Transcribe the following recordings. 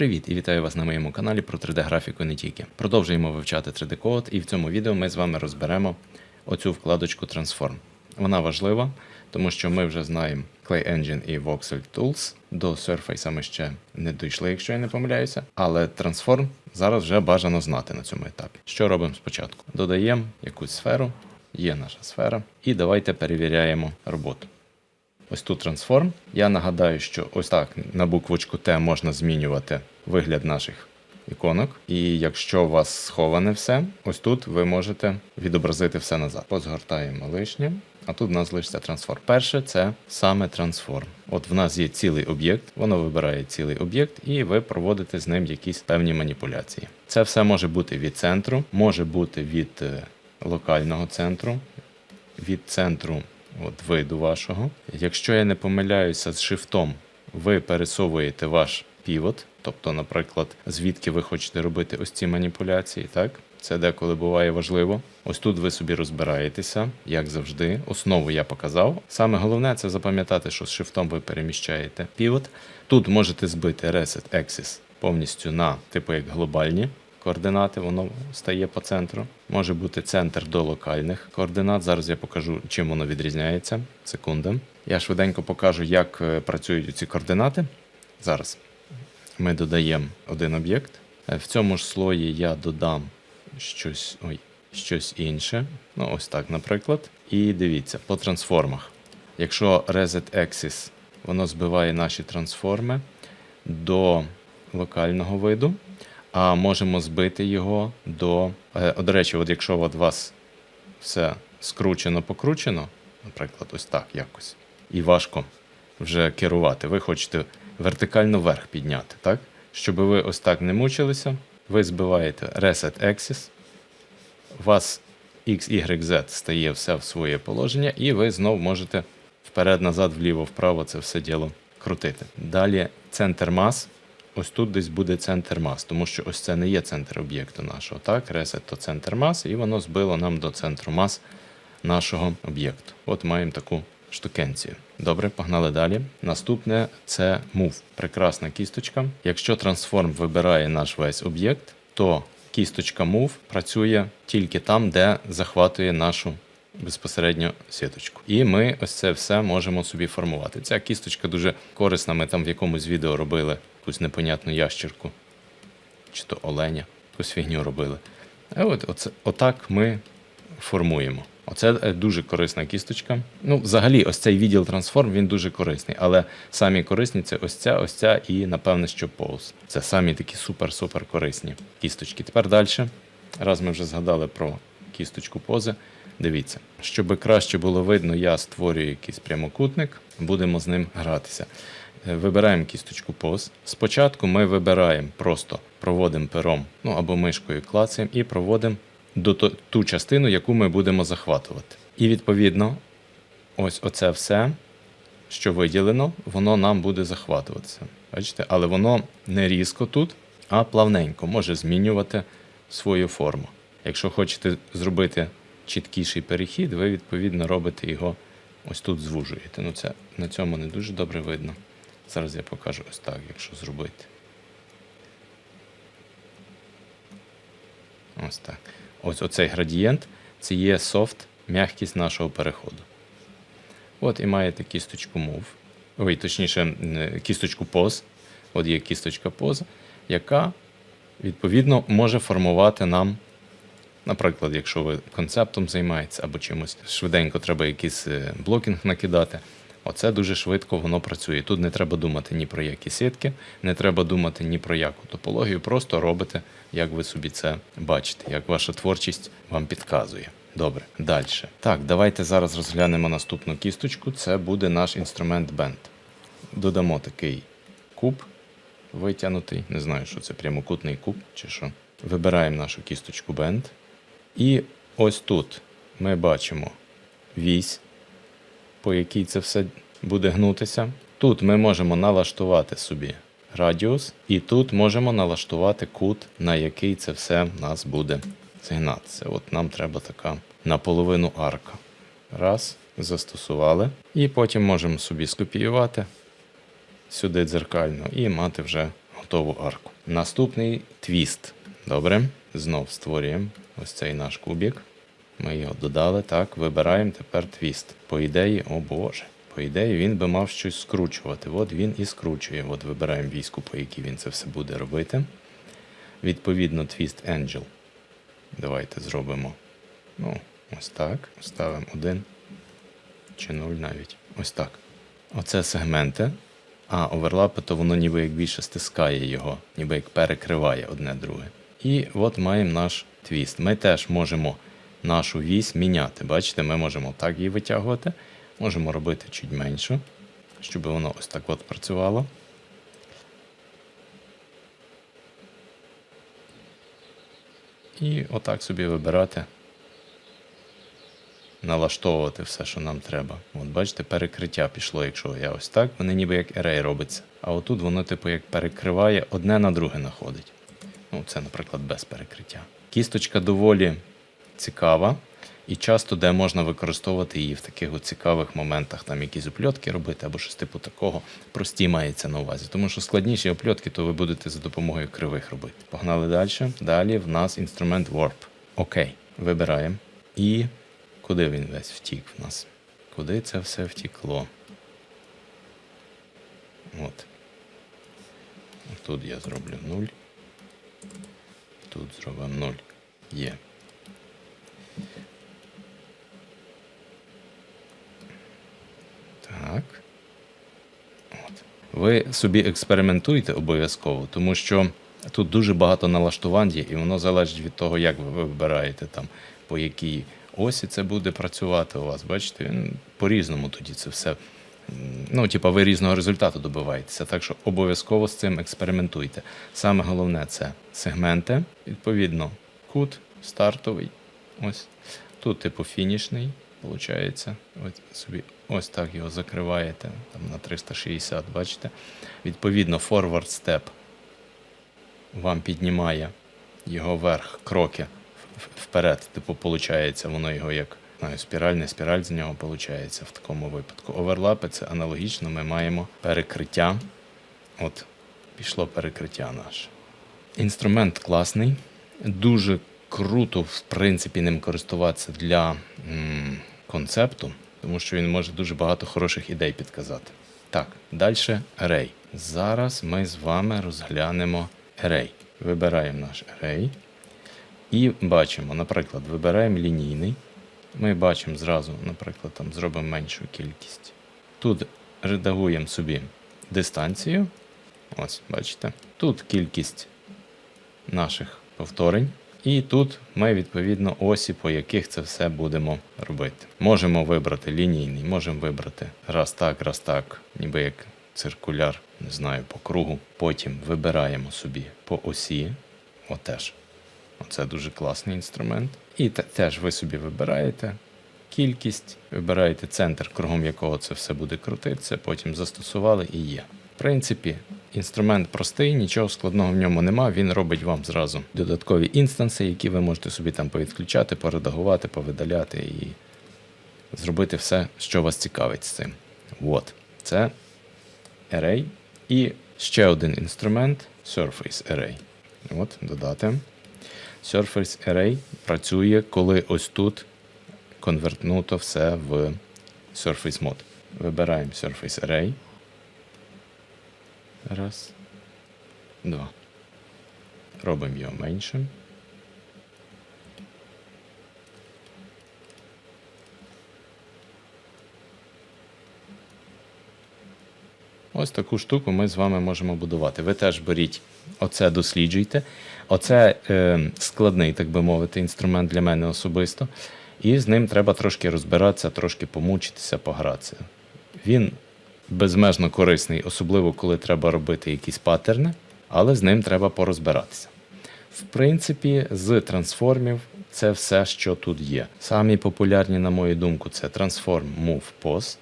Привіт і вітаю вас на моєму каналі про 3D-графіку не тільки. Продовжуємо вивчати 3D-код, і в цьому відео ми з вами розберемо оцю вкладочку Transform. Вона важлива, тому що ми вже знаємо Clay Engine і Voxel Tools. До Surface ми ще не дійшли, якщо я не помиляюся. Але Transform зараз вже бажано знати на цьому етапі. Що робимо спочатку? Додаємо якусь сферу, є наша сфера, і давайте перевіряємо роботу. Ось тут трансформ. Я нагадаю, що ось так на буквочку Т можна змінювати вигляд наших іконок. І якщо у вас сховане все, ось тут ви можете відобразити все назад. Позгортаємо лишнє, а тут в нас лишиться трансформ. Перше це саме трансформ. От в нас є цілий об'єкт, воно вибирає цілий об'єкт, і ви проводите з ним якісь певні маніпуляції. Це все може бути від центру, може бути від е, локального центру, від центру от виду вашого. Якщо я не помиляюся з шифтом, ви пересовуєте ваш півот, тобто, наприклад, звідки ви хочете робити ось ці маніпуляції, так? Це деколи буває важливо. Ось тут ви собі розбираєтеся, як завжди. Основу я показав. Саме головне це запам'ятати, що з шифтом ви переміщаєте півот. Тут можете збити Reset Axis повністю на типу як глобальні координати, воно стає по центру. Може бути центр до локальних координат. Зараз я покажу, чим воно відрізняється. Секунда. Я швиденько покажу, як е, працюють ці координати. Зараз ми додаємо один об'єкт. Е, В цьому ж слої я додам щось, ой, щось інше. Ну, ось так, наприклад. І дивіться, по трансформах. Якщо Reset Axis, воно збиває наші трансформи до локального виду, а можемо збити його до. е, До речі, от якщо от у вас все скручено-покручено, наприклад, ось так якось, і важко вже керувати. Ви хочете вертикально вверх підняти, так? Щоб ви ось так не мучилися, ви збиваєте Reset Axis, у вас X, Y, Z стає все в своє положення, і ви знов можете вперед-назад, вліво-вправо це все діло крутити. Далі центр мас. Ось тут десь буде центр мас, тому що ось це не є центр об'єкту нашого. Так, Reset то центр мас, і воно збило нам до центру мас нашого об'єкту. От маємо таку штукенцію. Добре, погнали далі. Наступне це Move. Прекрасна кісточка. Якщо трансформ вибирає наш весь об'єкт, то кісточка Move працює тільки там, де захватує нашу безпосередньо сіточку. І ми ось це все можемо собі формувати. Ця кісточка дуже корисна. Ми там в якомусь відео робили якусь непонятну ящерку, чи то оленя, якусь фігню робили. А от оце, отак ми формуємо. Оце е, дуже корисна кісточка. Ну, взагалі, ось цей відділ трансформ він дуже корисний, але самі корисні це ось ця, ось ця і, напевне, що Pulse. Це самі такі супер-супер корисні кісточки. Тепер далі, раз ми вже згадали про кісточку пози. Дивіться, щоб краще було видно, я створюю якийсь прямокутник, будемо з ним гратися. Е, Вибираємо кісточку поз. Спочатку ми вибираємо просто проводимо пером ну або мишкою клацаємо і проводимо до ту частину, яку ми будемо захватувати. І відповідно, ось оце все, що виділено, воно нам буде захватуватися. Бачите? Але воно не різко тут, а плавненько може змінювати свою форму. Якщо хочете зробити чіткіший перехід, ви відповідно робите його ось тут звужуєте. Ну це на цьому не дуже добре видно. Зараз я покажу ось так, якщо зробити. Ось так. Ось оцей градієнт це є софт, м'якість нашого переходу. От і маєте кісточку move. Ой, точніше, кісточку pose. От є кісточка pose, яка відповідно може формувати нам, наприклад, якщо ви концептом займаєтеся або чимось швиденько треба якийсь е, блокінг накидати. Оце дуже швидко воно працює. Тут не треба думати ні про які сітки, не треба думати ні про яку топологію, просто робите, як ви собі це бачите, як ваша творчість вам підказує. Добре, далі. Так, давайте зараз розглянемо наступну кісточку. Це буде наш інструмент Bend. Додамо такий куб витягнутий. Не знаю, що це прямокутний куб чи що. Вибираємо нашу кісточку Bend. І ось тут ми бачимо вісь по якій це все буде гнутися. Тут ми можемо налаштувати собі радіус, і тут можемо налаштувати кут, на який це все в нас буде згинатися. От нам треба така наполовину арка. Раз, застосували. І потім можемо собі скопіювати сюди дзеркально і мати вже готову арку. Наступний твіст. Добре. Знов створюємо ось цей наш кубік. Ми його додали. Так, вибираємо тепер твіст. По ідеї, о Боже. По ідеї, він би мав щось скручувати. От він і скручує. От вибираємо війську, по якій він це все буде робити. Відповідно, твіст Angel. Давайте зробимо. Ну, ось так. Ставимо один чи 0 навіть. Ось так. Оце сегменти. А оверлапи, то воно ніби як більше стискає його, ніби як перекриває одне друге. І от маємо наш твіст. Ми теж можемо нашу вісь міняти. Бачите, ми можемо так її витягувати, можемо робити чуть меншу, щоб воно ось так от працювало. І отак собі вибирати налаштовувати все, що нам треба. От бачите, перекриття пішло, якщо я ось так, вони ніби як array робиться. А отут воно, типу, як перекриває, одне на друге находить. Ну, це, наприклад, без перекриття. Кісточка доволі цікава, і часто де можна використовувати її в таких цікавих моментах, там якісь опльотки робити або щось типу такого. Прості мається на увазі. Тому що складніші опльотки, то ви будете за допомогою кривих робити. Погнали далі. Далі в нас інструмент Warp. Окей, вибираємо. І Куди він весь втік в нас? Куди це все втікло? От. Тут я зроблю 0. Тут зробимо 0. Є. Так. От. Ви собі експериментуйте обов'язково, тому що тут дуже багато налаштувань є, і воно залежить від того, як ви вибираєте там, по якій осі це буде працювати у вас. Бачите, по-різному тоді це все. Ну, типа, ви різного результату добиваєтеся. Так що обов'язково з цим експериментуйте. Саме головне це сегменти, відповідно, кут стартовий. Ось. Тут, типу, фінішний, виходить. Ось собі ось так його закриваєте там, на 360, бачите. Відповідно, forward step вам піднімає його вверх кроки вперед. Типу, виходить, воно його як знаю, спіраль, спіраль з нього виходить в такому випадку. Оверлапи це аналогічно, ми маємо перекриття. От, пішло перекриття наше. Інструмент класний, дуже круто, в принципі, ним користуватися для м, концепту, тому що він може дуже багато хороших ідей підказати. Так, далі array. Зараз ми з вами розглянемо array. Вибираємо наш array. І бачимо, наприклад, вибираємо лінійний. Ми бачимо зразу, наприклад, там зробимо меншу кількість. Тут редагуємо собі дистанцію. Ось, бачите. Тут кількість наших повторень. І тут ми відповідно осі, по яких це все будемо робити. Можемо вибрати лінійний, можемо вибрати раз так, раз так, ніби як циркуляр, не знаю, по кругу. Потім вибираємо собі по осі. Отеж. Оце дуже класний інструмент. І те- теж ви собі вибираєте кількість, вибираєте центр, кругом якого це все буде крутитися, потім застосували і є. В принципі, інструмент простий, нічого складного в ньому нема. Він робить вам зразу додаткові інстанси, які ви можете собі там повідключати, поредагувати, повидаляти і зробити все, що вас цікавить з цим. От. Це Array. І ще один інструмент Surface Array. От, додати. Surface Array працює, коли ось тут конвертнуто все в Surface Mode. Вибираємо Surface Array. Раз. Два. Робимо його меншим. Ось таку штуку ми з вами можемо будувати. Ви теж беріть оце, досліджуйте. Оце е, складний, так би мовити, інструмент для мене особисто. І з ним треба трошки розбиратися, трошки помучитися, погратися. Він безмежно корисний, особливо коли треба робити якісь паттерни, але з ним треба порозбиратися. В принципі, з трансформів це все, що тут є. Самі популярні, на мою думку, це Transform, Move, Pose.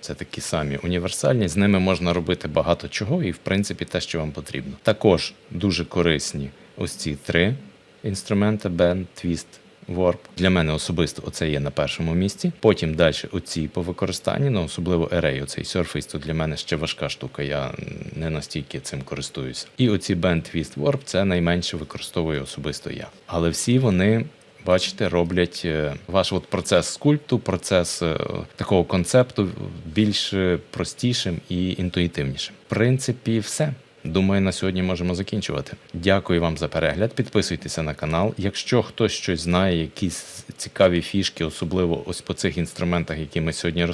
Це такі самі універсальні, з ними можна робити багато чого, і в принципі те, що вам потрібно. Також дуже корисні ось ці три інструменти: Bend, Twist, Warp. Для мене особисто оце є на першому місці. Потім далі оці по використанні, ну особливо Array, оцей Surface, то для мене ще важка штука. Я не настільки цим користуюся. І оці Band Twist Warp це найменше використовую особисто я. Але всі вони. Бачите, роблять е, ваш от процес скульпту, процес е, такого концепту більш е, простішим і інтуїтивнішим. В принципі, все. Думаю, на сьогодні можемо закінчувати. Дякую вам за перегляд. Підписуйтеся на канал. Якщо хтось щось знає, якісь цікаві фішки, особливо ось по цих інструментах, які ми сьогодні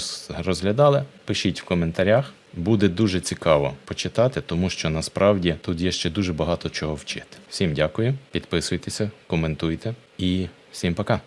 розглядали, пишіть в коментарях. Буде дуже цікаво почитати, тому що насправді тут є ще дуже багато чого вчити. Всім дякую, підписуйтеся, коментуйте і всім пока.